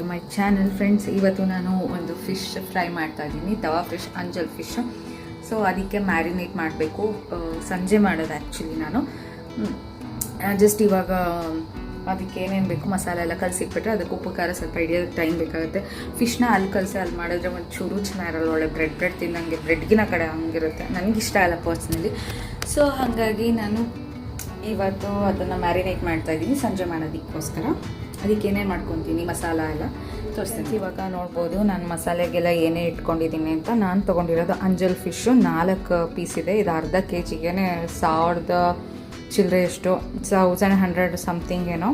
To my channel friends, ಇವತ್ತು ನಾನು ಒಂದು ಫಿಶ್ ಫ್ರೈ ಮಾಡ್ತಾ ಇದ್ದೀನಿ ತವಾ ಫಿಶ್, ಅಂಜಲ್ ಫಿಶ್. ಸೊ ಅದಕ್ಕೆ ಮ್ಯಾರಿನೇಟ್ ಮಾಡಬೇಕು. ಸಂಜೆ ಮಾಡೋದು ಆ್ಯಕ್ಚುಲಿ ನಾನು. ಜಸ್ಟ್ ಇವಾಗ, ಅದಕ್ಕೆ ಏನೇನು ಬೇಕು, ಮಸಾಲೆ ಎಲ್ಲ ಕಲಸಿಟ್ಬಿಟ್ರೆ ಅದಕ್ಕೆ ಉಪ್ಪು, ಖಾರ ಸ್ವಲ್ಪ ಹಿಡಿಯೋದಕ್ಕೆ ಟೈಮ್ ಬೇಕಾಗುತ್ತೆ. ಫಿಶ್ನ ಅಲ್ಲಿ ಕಲಸಿ ಅಲ್ಲಿ ಮಾಡಿದ್ರೆ ಒಂದು ಚೂರು ಚೆನ್ನಾಗಿರಲ್ಲ ಒಳ್ಳೆ ಬ್ರೆಡ್ ಬ್ರೆಡ್ ತಿನ್ನಂಗೆ ಬ್ರೆಡ್ಗಿನ ಕಡೆ ಹಂಗಿರುತ್ತೆ. ನನಗೆ ಇಷ್ಟ ಅಲ್ಲ ಪರ್ಸ್ನಲಿ ಸೊ ಹಾಗಾಗಿ ನಾನು ಇವತ್ತು ಅದನ್ನು ಮ್ಯಾರಿನೇಟ್ ಮಾಡ್ತಾ ಇದ್ದೀನಿ, ಸಂಜೆ ಮಾಡೋದಕ್ಕೋಸ್ಕರ. ಅದಕ್ಕೆ ಏನೇನು ಮಾಡ್ಕೊತೀನಿ, ಮಸಾಲ ಎಲ್ಲ. ತೋರಿಸ್ತೀನಿ. ಇವಾಗ ನೋಡ್ಬೋದು, ನಾನು ಮಸಾಲೆಗೆಲ್ಲ ಏನೇ ಇಟ್ಕೊಂಡಿದ್ದೀನಿ ಅಂತ ನಾನು ತೊಗೊಂಡಿರೋದು ಅಂಜಲ್ ಫಿಶ್ಶು ನಾಲ್ಕು ಪೀಸ್ ಇದೆ. ಇದು ಅರ್ಧ ಕೆ ಜಿಗೆ ಸಾವಿರದ ಚಿಲ್ಲರೆ ಎಷ್ಟು ತೌಸಂಡ್ ಹಂಡ್ರೆಡ್ ಸಮಥಿಂಗ್ ಏನೋ.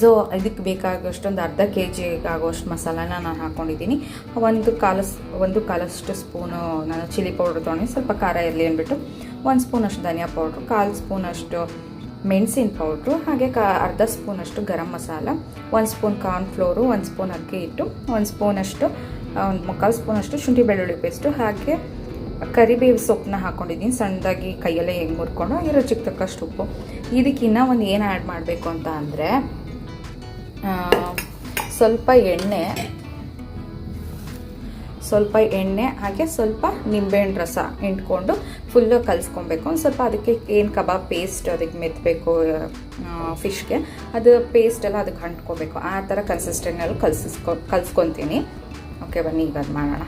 ಸೊ ಇದಕ್ಕೆ ಬೇಕಾಗೋಷ್ಟು ಒಂದು ಅರ್ಧ ಕೆ ಆಗೋಷ್ಟು ಮಸಾಲಾನ ನಾನು ಹಾಕ್ಕೊಂಡಿದ್ದೀನಿ ಒಂದು ಕಾಲಸ್, ಒಂದು ಕಾಲಷ್ಟು ಸ್ಪೂನು ನಾನು ಚಿಲ್ಲಿ ಪೌಡ್ರ್ ತೊಗೊಂಡು ಸ್ವಲ್ಪ ಖಾರ ಇರಲಿ ಅಂದ್ಬಿಟ್ಟು, ಒಂದು ಸ್ಪೂನಷ್ಟು ಧನಿಯಾ ಪೌಡ್ರು ಕಾಲು ಸ್ಪೂನಷ್ಟು ಮೆಣಸಿನ ಪೌಡ್ರು ಹಾಗೆ ಕಾ ಅರ್ಧ ಸ್ಪೂನಷ್ಟು ಗರಂ ಮಸಾಲ, ಒಂದು ಸ್ಪೂನ್ ಕಾರ್ನ್ಫ್ಲೋರು ಒಂದು ಸ್ಪೂನ್ ಅಕ್ಕಿ ಇಟ್ಟು ಒಂದು ಸ್ಪೂನಷ್ಟು ಒಂದು ಮುಕ್ಕಾಲು ಸ್ಪೂನಷ್ಟು ಶುಂಠಿ ಬೆಳ್ಳುಳ್ಳಿ ಪೇಸ್ಟು ಹಾಗೆ ಕರಿಬೇವು ಸೊಪ್ಪನ್ನ ಹಾಕ್ಕೊಂಡಿದ್ದೀನಿ ಸಣ್ಣದಾಗಿ ಕೈಯಲ್ಲೇ ಹೆಂಗೆ ಮುರ್ಕೊಂಡು ಇರೋ ರುಚಿಗೆ ತಕ್ಕಷ್ಟು ಉಪ್ಪು. ಇದಕ್ಕಿನ್ನ ಒಂದು ಏನು ಆ್ಯಡ್ ಮಾಡಬೇಕು ಅಂತ ಅಂದರೆ ಸ್ವಲ್ಪ ಎಣ್ಣೆ ಸ್ವಲ್ಪ ಎಣ್ಣೆ, ಹಾಗೆ ಸ್ವಲ್ಪ ನಿಂಬೆಹಣ್ಣು ರಸ ಇಟ್ಕೊಂಡು ಫುಲ್ಲು ಕಲಿಸ್ಕೊಬೇಕು. ಒಂದು ಸ್ವಲ್ಪ ಅದಕ್ಕೆ ಏನು ಕಬಾಬ್ ಪೇಸ್ಟ್ ಅದಕ್ಕೆ ಮೆತ್ತಬೇಕು ಫಿಶ್ಗೆ ಅದು ಪೇಸ್ಟ್ ಎಲ್ಲ ಅದಕ್ಕೆ ಅಂಟ್ಕೋಬೇಕು. ಆ ಥರ ಕನ್ಸಿಸ್ಟೆಂಟಲ್ಲಿ ಕಲ್ಸಿಸ್ಕೊ, ಕಲ್ಸ್ಕೊತೀನಿ. ಓಕೆ ಬನ್ನಿ, ಈಗ ಅದು ಮಾಡೋಣ.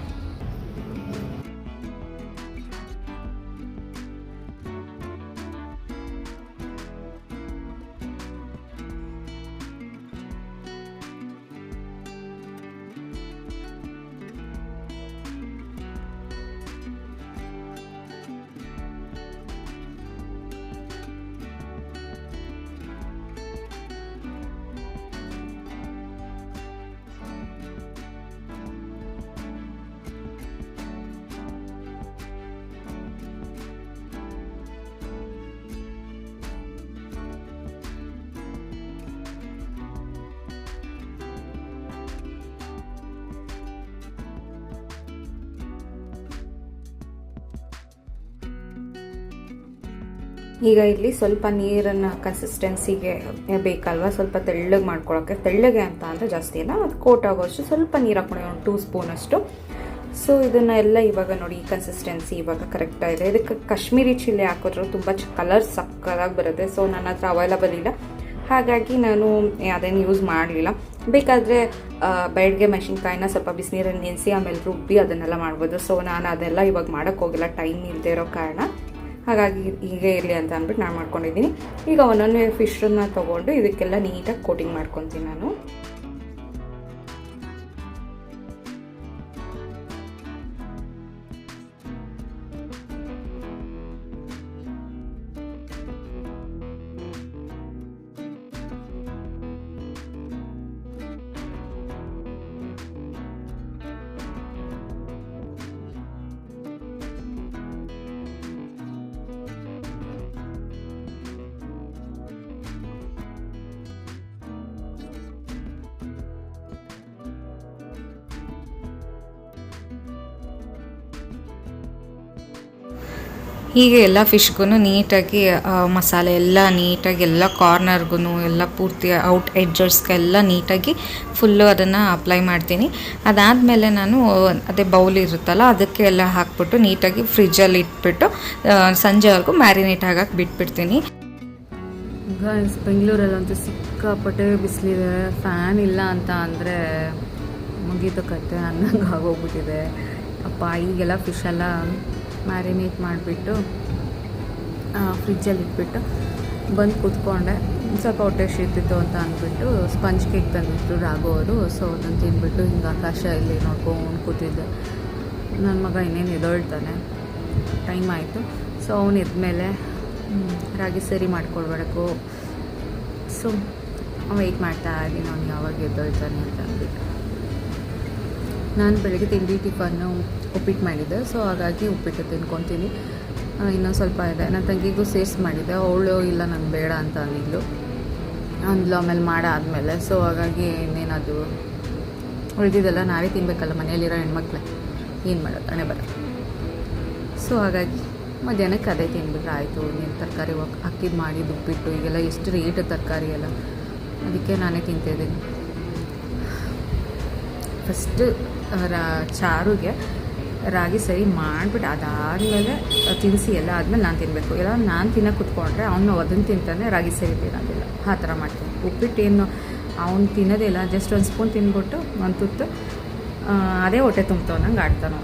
ಈಗ ಇಲ್ಲಿ ಸ್ವಲ್ಪ ನೀರನ್ನು ಕನ್ಸಿಸ್ಟೆನ್ಸಿಗೆ ಬೇಕಲ್ವ? ಸ್ವಲ್ಪ ತೆಳ್ಳಗೆ ಮಾಡ್ಕೊಳಕ್ಕೆ. ತೆಳ್ಳಗೆ ಅಂತ ಅಂದರೆ ಜಾಸ್ತಿ ಇಲ್ಲ ಅದು ಕೋಟ್ ಆಗೋಷ್ಟು ಸ್ವಲ್ಪ ನೀರು ಹಾಕೊಂಡು ಒಂದು ಟೂ ಸ್ಪೂನ್ ಅಷ್ಟು. ಸೊ ಇದನ್ನ ಎಲ್ಲ ಇವಾಗ ನೋಡಿ, ಈ ಕನ್ಸಿಸ್ಟೆನ್ಸಿ ಇವಾಗ ಕರೆಕ್ಟಾಗಿದೆ ಇದಕ್ಕೆ ಕಾಶ್ಮೀರಿ ಚಿಲ್ಲಿ ಹಾಕಿದ್ರು ತುಂಬ ಕಲರ್ ಸಕ್ಕದಾಗಿ ಬರುತ್ತೆ. ಸೊ ನನ್ನ ಹತ್ರ ಅವೈಲಬಲ್ ಇಲ್ಲ. ಹಾಗಾಗಿ ನಾನು ಅದೇನು ಯೂಸ್ ಮಾಡಲಿಲ್ಲ. ಬೇಕಾದರೆ ಬೆಳಗ್ಗೆ ಮೆಣಸಿನ್ಕಾಯಿನ ಸ್ವಲ್ಪ ಬಿಸಿನೀರನ್ನು ನೆನೆಸಿ ಆಮೇಲೆ ರುಬ್ಬಿ ಅದನ್ನೆಲ್ಲ ಮಾಡ್ಬೋದು. ಸೊ ನಾನು ಅದೆಲ್ಲ ಇವಾಗ ಮಾಡೋಕ್ಕೋಗಿಲ್ಲ ಟೈಮ್ ಇಲ್ಲದೆ ಇರೋ ಕಾರಣ. ಹಾಗಾಗಿ ಹೀಗೆ ಇರಲಿ ಅಂತ ಅಂದ್ಬಿಟ್ಟು ನಾನು ಮಾಡ್ಕೊಂಡಿದ್ದೀನಿ. ಈಗ ಒಂದೊಂದೇ ಫಿಶನ್ನ ತೊಗೊಂಡು ಇದಕ್ಕೆಲ್ಲ ನೀಟಾಗಿ ಕೋಟಿಂಗ್ ಮಾಡ್ಕೊತೀನಿ ನಾನು. ಹೀಗೆ ಎಲ್ಲ ಫಿಶ್ಗೂ ನೀಟಾಗಿ ಮಸಾಲೆ ಎಲ್ಲ ನೀಟಾಗಿ, ಎಲ್ಲ ಕಾರ್ನರ್ಗೂ ಎಲ್ಲ ಪೂರ್ತಿ ಔಟ್ ಎಡ್ಜರ್ಸ್ಗೆಲ್ಲ ನೀಟಾಗಿ ಫುಲ್ಲು ಅದನ್ನು ಅಪ್ಲೈ ಮಾಡ್ತೀನಿ. ಅದಾದಮೇಲೆ ನಾನು ಅದೇ ಬೌಲ್ ಇರುತ್ತಲ್ಲ, ಅದಕ್ಕೆ ಎಲ್ಲ ಹಾಕ್ಬಿಟ್ಟು ನೀಟಾಗಿ ಫ್ರಿಜ್ಜಲ್ಲಿ ಇಟ್ಬಿಟ್ಟು ಸಂಜೆವರೆಗೂ ಮ್ಯಾರಿನೇಟ್ ಆಗಕ್ಕೆ ಬಿಟ್ಬಿಡ್ತೀನಿ. ಗೈಸ್ ಬೆಂಗಳೂರಲ್ಲಂತೂ ಸಿಕ್ಕಾಪಟ್ಟೆ ಬಿಸಿಲಿದೆ. ಫ್ಯಾನ್ ಇಲ್ಲ ಅಂತ ಅಂದರೆ ಮುಗೀತು ಕತೆ, ಅನ್ನಂಗೆ ಆಗೋಗ್ಬಿಟ್ಟಿದೆ. ಅಪ್ಪ, ಈಗೆಲ್ಲ ಫಿಶೆಲ್ಲ ಮ್ಯಾರಿನೇಟ್ ಮಾಡಿಬಿಟ್ಟು ಫ್ರಿಜ್ಜಲ್ಲಿ ಇಟ್ಬಿಟ್ಟು ಬಂದು ಕೂತ್ಕೊಂಡೆ. ಸ್ವಲ್ಪ ಹೊಟ್ಟೆ ಶೀತಿತ್ತು ಅಂತ ಅಂದ್ಬಿಟ್ಟು ಸ್ಪಂಜ್ ಕೇಕ್ ತಂದಿತ್ತು ರಾಘು ಅವರು. ಸೊ ಅದನ್ನು ತಿಂದ್ಬಿಟ್ಟು ಹಿಂಗೆ ಆಕಾಶ ಇಲ್ಲಿ ನೋಡ್ಕೊಂಡು ಕೂತಿದ್ದೆ. ನನ್ನ ಮಗ ಇನ್ನೇನು ಎದೊಳ್ತಾನೆ? ಟೈಮ್ ಆಯಿತು. ಸೊ ಅವನು ಎದ್ಮೇಲೆ ರಾಗಿ ಸರಿ ಮಾಡ್ಕೊಳ್ಬೇಕು ಸೊ ವೆಯ್ಟ್ ಮಾಡ್ತಾ ಇದ್ದೀನಿ ನಾನು ಯಾವಾಗ ಎದ್ದೊಳ್ತಾನೆ ಅಂತ ಅಂದ್ಬಿಟ್ಟು ನಾನು ಬೆಳಗ್ಗೆ ತಿಂಡಿ ಟಿಫನ್ನು ಉಪ್ಪಿಟ್ಟು ಮಾಡಿದ್ದೆ. ಸೊ ಹಾಗಾಗಿ ಉಪ್ಪಿಟ್ಟು ತಿನ್ಕೊತೀನಿ. ಇನ್ನೊಂದು ಸ್ವಲ್ಪ ಇದೆ. ನನ್ನ ತಂಗಿಗೂ ಸೇರಿಸಿ ಮಾಡಿದ್ದೆ. ಅವಳು, ಇಲ್ಲ ನಂಗೆ ಬೇಡ ಅಂತ ಅಂದಿದ್ಲು. ಅಂದ್ಲು, ಆಮೇಲೆ ಮಾಡಾದಮೇಲೆ. ಸೊ ಹಾಗಾಗಿ ಇನ್ನೇನದು ಉಳಿದಿದ್ದೆಲ್ಲ ನಾವೇ ತಿನ್ನಬೇಕಲ್ಲ ಮನೆಯಲ್ಲಿರೋ ಹೆಣ್ಮಕ್ಳೆ. ಏನು ಮಾಡೋದು? ಅಣೆ ಬರ ಸೊ ಹಾಗಾಗಿ ಮಧ್ಯಾಹ್ನಕ್ಕೆ ಅದೇ ತಿನ್ಬಿಟ್ರೆ ಆಯಿತು. ನೀನು ತರಕಾರಿ ಅಕ್ಕಿದು ಮಾಡಿ ಉಪ್ಪಿಟ್ಟು, ಈಗೆಲ್ಲ ಎಷ್ಟು ರೇಟ್ ತರಕಾರಿ ಎಲ್ಲ. ಅದಕ್ಕೆ ನಾನೇ ತಿಂತಿದ್ದೀನಿ. ಫಸ್ಟ್ ಚಾರುಗೆ ರಾಗಿ ಸರಿ ಮಾಡಿಬಿಟ್ಟು ಅದಾದಮೇಲೆ ತಿನ್ನಿಸಿ ಎಲ್ಲ ಆದಮೇಲೆ ನಾನು ತಿನ್ನಬೇಕು ಇಲ್ಲ ನಾನು ತಿನ್ನೋಕೆ ಕುತ್ಕೊಂಡ್ರೆ ಅವನು ಅದನ್ನು ತಿಂತಾನೆ ರಾಗಿ ಸರಿ ತಿನ್ನೋದಿಲ್ಲ. ಆ ಥರ ಮಾಡ್ತೀನಿ. ಉಪ್ಪಿಟ್ಟು ಏನು ಅವ್ನು ತಿನ್ನೋದಿಲ್ಲ ಜಸ್ಟ್ ಒಂದು ಸ್ಪೂನ್ ತಿನ್ಬಿಟ್ಟು ಒಂದು ತುತ್ತು ಅದೇ ಹೊಟ್ಟೆ ತುಂಬ್ತವನಂಗೆ ಆಡ್ತಾನೆ.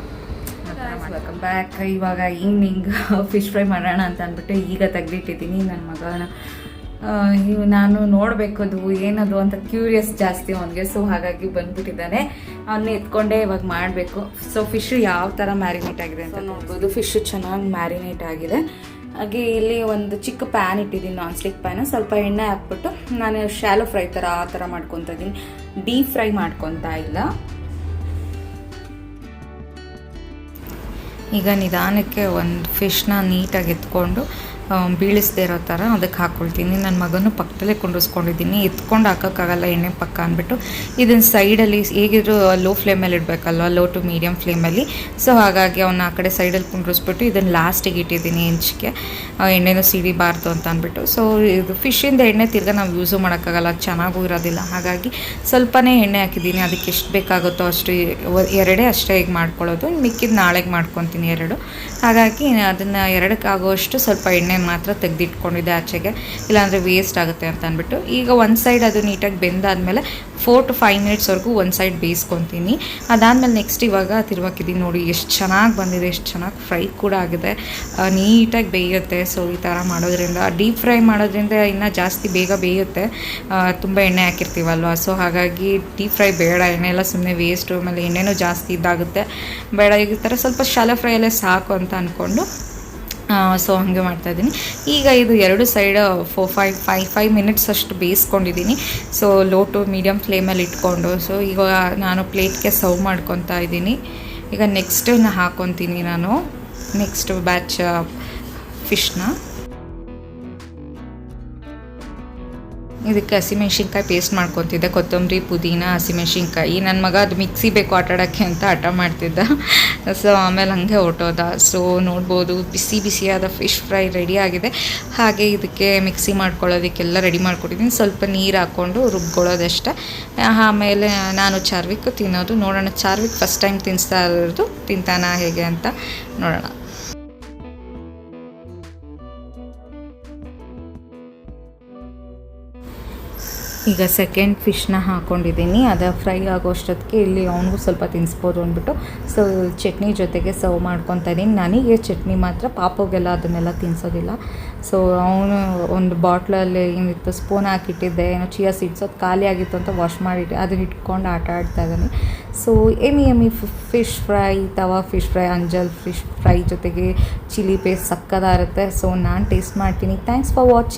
ವೆಲ್ಕಮ್ ಬ್ಯಾಕ್ ಇವಾಗ ಈವ್ನಿಂಗ್ ಫಿಶ್ ಫ್ರೈ ಮಾಡೋಣ ಅಂತ ಅಂದ್ಬಿಟ್ಟು ಈಗ ತೆಗ್ದಿಟ್ಟಿದ್ದೀನಿ. ನನ್ನ ಮಗನ ನಾನು ನೋಡಬೇಕು ಅದು ಏನದು ಅಂತ ಕ್ಯೂರಿಯಸ್ ಜಾಸ್ತಿ ಅವನಿಗೆ. ಸೊ ಹಾಗಾಗಿ ಬಂದ್ಬಿಟ್ಟಿದ್ದಾನೆ. ಅವನ್ನ ಎತ್ಕೊಂಡೇ ಇವಾಗ ಮಾಡಬೇಕು. ಸೊ ಫಿಶು ಯಾವ ಥರ ಮ್ಯಾರಿನೇಟ್ ಆಗಿದೆ ಅಂತ ನೋಡ್ಬೋದು. ಫಿಶು ಚೆನ್ನಾಗಿ ಮ್ಯಾರಿನೇಟ್ ಆಗಿದೆ. ಹಾಗೆ ಇಲ್ಲಿ ಒಂದು ಚಿಕ್ಕ ಪ್ಯಾನ್ ಇಟ್ಟಿದ್ದೀನಿ ನಾನ್ ಸ್ಟಿಕ್ ಪ್ಯಾನ್ ಸ್ವಲ್ಪ ಎಣ್ಣೆ ಹಾಕ್ಬಿಟ್ಟು ನಾನು ಶಾಲೋ ಫ್ರೈ ಥರ ಆ ಥರ ಮಾಡ್ಕೊತ ಇದ್ದೀನಿ. ಡೀಪ್ ಫ್ರೈ ಮಾಡ್ಕೊತಾ ಇಲ್ಲ. ಈಗ ನಿಧಾನಕ್ಕೆ ಒಂದು ಫಿಶ್ನ ನೀಟಾಗಿ ಎತ್ಕೊಂಡು ಬೀಳಿಸ್ದೇ ಇರೋ ಥರ ಅದಕ್ಕೆ ಹಾಕ್ಕೊಳ್ತೀನಿ. ನನ್ನ ಮಗನೂ ಪಕ್ಕದಲ್ಲೇ ಕುಂಡಿಸ್ಕೊಂಡಿದ್ದೀನಿ ಎತ್ಕೊಂಡು ಹಾಕೋಕ್ಕಾಗಲ್ಲ, ಎಣ್ಣೆ ಪಕ್ಕ ಅಂದ್ಬಿಟ್ಟು. ಇದನ್ನು ಸೈಡಲ್ಲಿ ಹೇಗಿದ್ರು ಲೋ ಫ್ಲೇಮಲ್ಲಿ ಇಡಬೇಕಲ್ವ? ಲೋ ಟು ಮೀಡಿಯಮ್ ಫ್ಲೇಮಲ್ಲಿ. ಸೊ, ಹಾಗಾಗಿ ಅವನ್ನ ಆ ಕಡೆ ಸೈಡಲ್ಲಿ ಕುಂಡಿಸ್ಬಿಟ್ಟು ಇದನ್ನು ಲಾಸ್ಟಿಗೆ ಇಟ್ಟಿದ್ದೀನಿ ಹೆಂಚಿಗೆ ಎಣ್ಣೆನೂ ಸಿಡಿಬಾರ್ದು ಅಂತ ಅಂದ್ಬಿಟ್ಟು. ಸೊ, ಇದು ಫಿಶಿಂದ ಎಣ್ಣೆ ತಿರ್ಗ ನಾವು ಯೂಸು ಮಾಡೋಕ್ಕಾಗಲ್ಲ. ಚೆನ್ನಾಗೂ ಇರೋದಿಲ್ಲ. ಹಾಗಾಗಿ ಸ್ವಲ್ಪನೇ ಎಣ್ಣೆ ಹಾಕಿದ್ದೀನಿ. ಅದಕ್ಕೆ ಎಷ್ಟು ಬೇಕಾಗುತ್ತೋ ಅಷ್ಟು ಎರಡೇ ಅಷ್ಟೇ ಈಗ ಮಾಡ್ಕೊಳ್ಳೋದು. ಮಿಕ್ಕಿದ ನಾಳೆಗೆ ಮಾಡ್ಕೊತೀನಿ ಎರಡು. ಹಾಗಾಗಿ ಅದನ್ನು ಎರಡಕ್ಕಾಗುವಷ್ಟು ಸ್ವಲ್ಪ ಎಣ್ಣೆ ಮಾತ್ರ ತೆಗೆದಿಟ್ಕೊಂಡಿದ್ದೆ ಆಚೆಗೆ. ಇಲ್ಲಾಂದರೆ ವೇಸ್ಟ್ ಆಗುತ್ತೆ ಅಂತ ಅಂದ್ಬಿಟ್ಟು. ಈಗ ಒಂದು ಸೈಡ್ ಅದು ನೀಟಾಗಿ ಬೆಂದಾದಮೇಲೆ ಫೋರ್ ಟು ಫೈವ್ ಮಿನಿಟ್ಸ್ವರೆಗೂ ಒಂದು ಸೈಡ್ ಬೇಯಿಸ್ಕೊತೀನಿ. ಅದಾದಮೇಲೆ ನೆಕ್ಸ್ಟ್ ಇವಾಗ ತಿರುವಾಕಿದ್ದೀನಿ ನೋಡಿ, ಎಷ್ಟು ಚೆನ್ನಾಗಿ ಬಂದಿದೆ, ಎಷ್ಟು ಚೆನ್ನಾಗಿ ಫ್ರೈ ಕೂಡ ಆಗಿದೆ. ನೀಟಾಗಿ ಬೇಯುತ್ತೆ. ಸೊ ಈ ಥರ ಮಾಡೋದ್ರಿಂದ ಡೀಪ್ ಫ್ರೈ ಮಾಡೋದ್ರಿಂದ ಇನ್ನೂ ಜಾಸ್ತಿ ಬೇಗ ಬೇಯುತ್ತೆ. ತುಂಬ ಎಣ್ಣೆ ಹಾಕಿರ್ತೀವಲ್ವ? ಸೊ ಹಾಗಾಗಿ ಡೀಪ್ ಫ್ರೈ ಬೇಡ. ಎಣ್ಣೆ ಎಲ್ಲ ಸುಮ್ಮನೆ ವೇಸ್ಟು ಆಮೇಲೆ ಎಣ್ಣೆನೂ ಜಾಸ್ತಿ ಇದಾಗುತ್ತೆ ಬೇಡ, ಈ ಥರ ಸ್ವಲ್ಪ ಶಾಲೋ ಫ್ರೈಯಲ್ಲೇ ಸಾಕು ಅಂತ ಅಂದ್ಕೊಂಡು ಸೊ ಹಾಗೆ ಮಾಡ್ತಾಯಿದ್ದೀನಿ ಈಗ ಇದು ಎರಡು side four five five five minutes ಅಷ್ಟು ಬೇಯಿಸ್ಕೊಂಡಿದ್ದೀನಿ. ಸೊ ಲೋ ಟು ಮೀಡಿಯಮ್ ಫ್ಲೇಮಲ್ಲಿ ಇಟ್ಕೊಂಡು ಸೊ ಈಗ ನಾನು ಪ್ಲೇಟ್ಗೆ ಸರ್ವ್ ಮಾಡ್ಕೊತಾ ಇದ್ದೀನಿ. ಈಗ ನೆಕ್ಸ್ಟನ್ನು ಹಾಕ್ಕೊತೀನಿ ನಾನು. ನೆಕ್ಸ್ಟ್ ಬ್ಯಾಚ್ ಫಿಶ್ನ ಇದಕ್ಕೆ ಹಸಿಮೆಣ್ಸಿನ್ಕಾಯಿ ಪೇಸ್ಟ್ ಮಾಡ್ಕೊತಿದ್ದೆ. ಕೊತ್ತಂಬರಿ, ಪುದೀನ, ಹಸಿಮೆಣ್ಸಿನ್ಕಾಯಿ. ನನ್ನ ಮಗ ಅದು ಮಿಕ್ಸಿ ಬೇಕು ಆಟಾಡೋಕ್ಕೆ ಅಂತ ಆಟ ಮಾಡ್ತಿದ್ದ. ಸೊ ಆಮೇಲೆ ಹಂಗೆ ಹೊಟ್ಟೋದ ಸೊ ನೋಡ್ಬೋದು, ಬಿಸಿ ಬಿಸಿಯಾದ ಫಿಶ್ ಫ್ರೈ ರೆಡಿ ಆಗಿದೆ. ಹಾಗೆ ಇದಕ್ಕೆ ಮಿಕ್ಸಿ ಮಾಡ್ಕೊಳ್ಳೋದಕ್ಕೆಲ್ಲ ರೆಡಿ ಮಾಡ್ಕೊಟ್ಟಿದ್ದೀನಿ ಸ್ವಲ್ಪ ನೀರು ಹಾಕ್ಕೊಂಡು ರುಬ್ಕೊಳ್ಳೋದಷ್ಟೇ. ಆಮೇಲೆ ನಾನು ಚಾರ್ವಿಕ್ ತಿನ್ನೋದು. ನೋಡೋಣ, ಚಾರ್ವಿಕ್ ಫಸ್ಟ್ ಟೈಮ್ ತಿನ್ನಿಸ್ತಾ ಇರೋದು. ತಿಂತಾನ ಹೇಗೆ ಅಂತ ನೋಡೋಣ. ಈಗ ಸೆಕೆಂಡ್ ಫಿಶ್ನ ಹಾಕ್ಕೊಂಡಿದ್ದೀನಿ ಅದು ಫ್ರೈ ಆಗೋಷ್ಟೊತ್ತಿಗೆ ಇಲ್ಲಿ ಅವನಿಗೂ ಸ್ವಲ್ಪ ತಿನ್ನಿಸ್ಬೋದು ಅಂದ್ಬಿಟ್ಟು ಸೊ ಚಟ್ನಿ ಜೊತೆಗೆ ಸರ್ವ್ ಮಾಡ್ಕೊತಾ ನನಗೆ ಚಟ್ನಿ ಮಾತ್ರ ಪಾಪಗೆಲ್ಲ ಅದನ್ನೆಲ್ಲ ತಿನ್ಸೋದಿಲ್ಲ. ಸೊ ಅವನು ಒಂದು ಬಾಟ್ಲಲ್ಲಿ ಏನಿತ್ತು ಸ್ಪೂನ್ ಹಾಕಿಟ್ಟಿದ್ದೆ, ಏನೋ ಚಿಯಾ ಸೀಡ್ಸ್ ಅದು ಖಾಲಿ ಆಗಿತ್ತು ಅಂತ ವಾಶ್ ಮಾಡಿಟ್ಟು. ಅದನ್ನ ಇಟ್ಕೊಂಡು ಆಟ ಆಡ್ತಾ ಇದ್ದಾನೆ. ಸೊ ಎಮಿ ಎಮಿ fish fry tawa fish fry ಅಂಜಲ್ fish fry ಜೊತೆಗೆ ಚಿಲ್ಲಿ ಪೇಸ್ಟ್ ಸಕ್ಕದಾಗಿರುತ್ತೆ. ಸೊ ನಾನು ಟೇಸ್ಟ್ ಮಾಡ್ತೀನಿ. Thanks for watching